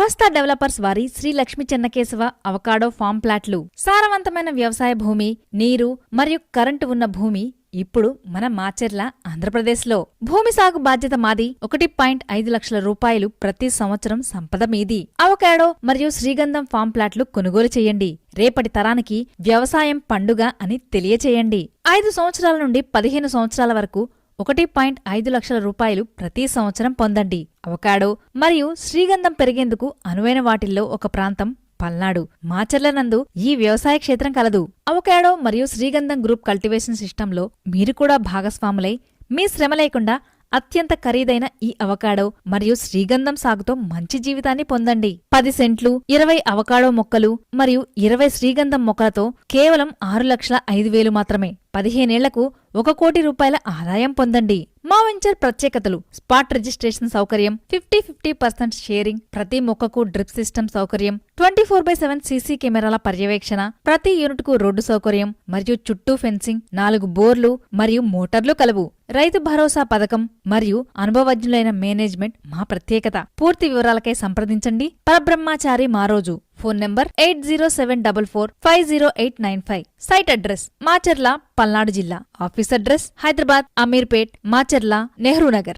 గృహస్థ డెవలపర్స్ వారి Shri Lakshmi Chennakesava avocado farm ప్లాట్లు. సారవంతమైన వ్యవసాయ భూమి నీరు మరియు కరెంటు ఉన్న భూమి ఇప్పుడు మన మాచెర్ల ఆంధ్రప్రదేశ్లో. భూమి సాగు బాధ్యత మాది ఒకటి పాయింట్ ఐదు లక్షల రూపాయలు ప్రతి సంవత్సరం సంపద మీది. అవకాడో మరియు శ్రీగంధం ఫామ్ ప్లాట్లు కొనుగోలు చేయండి. రేపటి తరానికి వ్యవసాయం పండుగ అని తెలియచేయండి. ఐదు సంవత్సరాల నుండి పదిహేను సంవత్సరాల వరకు ఒకటి పాయింట్ ఐదు లక్షల రూపాయలు ప్రతి సంవత్సరం పొందండి. అవకాడో మరియు శ్రీగంధం పెరిగేందుకు అనువైన వాటిల్లో ఒక ప్రాంతం పల్నాడు. మాచర్లనందు ఈ వ్యవసాయ క్షేత్రం కలదు. అవకాడో మరియు శ్రీగంధం గ్రూప్ కల్టివేషన్ సిస్టంలో మీరు కూడా భాగస్వాములై మీ శ్రమ లేకుండా అత్యంత ఖరీదైన ఈ అవకాడో మరియు శ్రీగంధం సాగుతో మంచి జీవితాన్ని పొందండి. పది సెంట్లు ఇరవై అవకాడో మొక్కలు మరియు ఇరవై శ్రీగంధం మొక్కలతో కేవలం ఆరు లక్షల ఐదు వేలు మాత్రమే. పదిహేనేళ్ళకు ఒక కోటి రూపాయల ఆదాయం పొందండి. మా వెంచర్ ప్రత్యేకతలు స్పాట్ రిజిస్ట్రేషన్ సౌకర్యం ఫిఫ్టీ ఫిఫ్టీ పర్సెంట్ షేరింగ్ ప్రతి మొక్కకు డ్రిప్ సిస్టమ్ సౌకర్యం twenty four by seven CC కెమెరాల పర్యవేక్షణ ప్రతి యూనిట్కు రోడ్డు సౌకర్యం మరియు చుట్టూ ఫెన్సింగ్ నాలుగు బోర్లు మరియు మోటార్లు కలవు. రైతు భరోసా పథకం మరియు అనుభవజ్ఞులైన మేనేజ్మెంట్ మా ప్రత్యేకత. పూర్తి వివరాలకై సంప్రదించండి. Parabrahmachari Maroju phone number eight zero seven double four five zero eight nine five. Site address Macherla Palnadu జిల్లా. Office address Hyderabad Ameerpet Macherla Nehru Nagar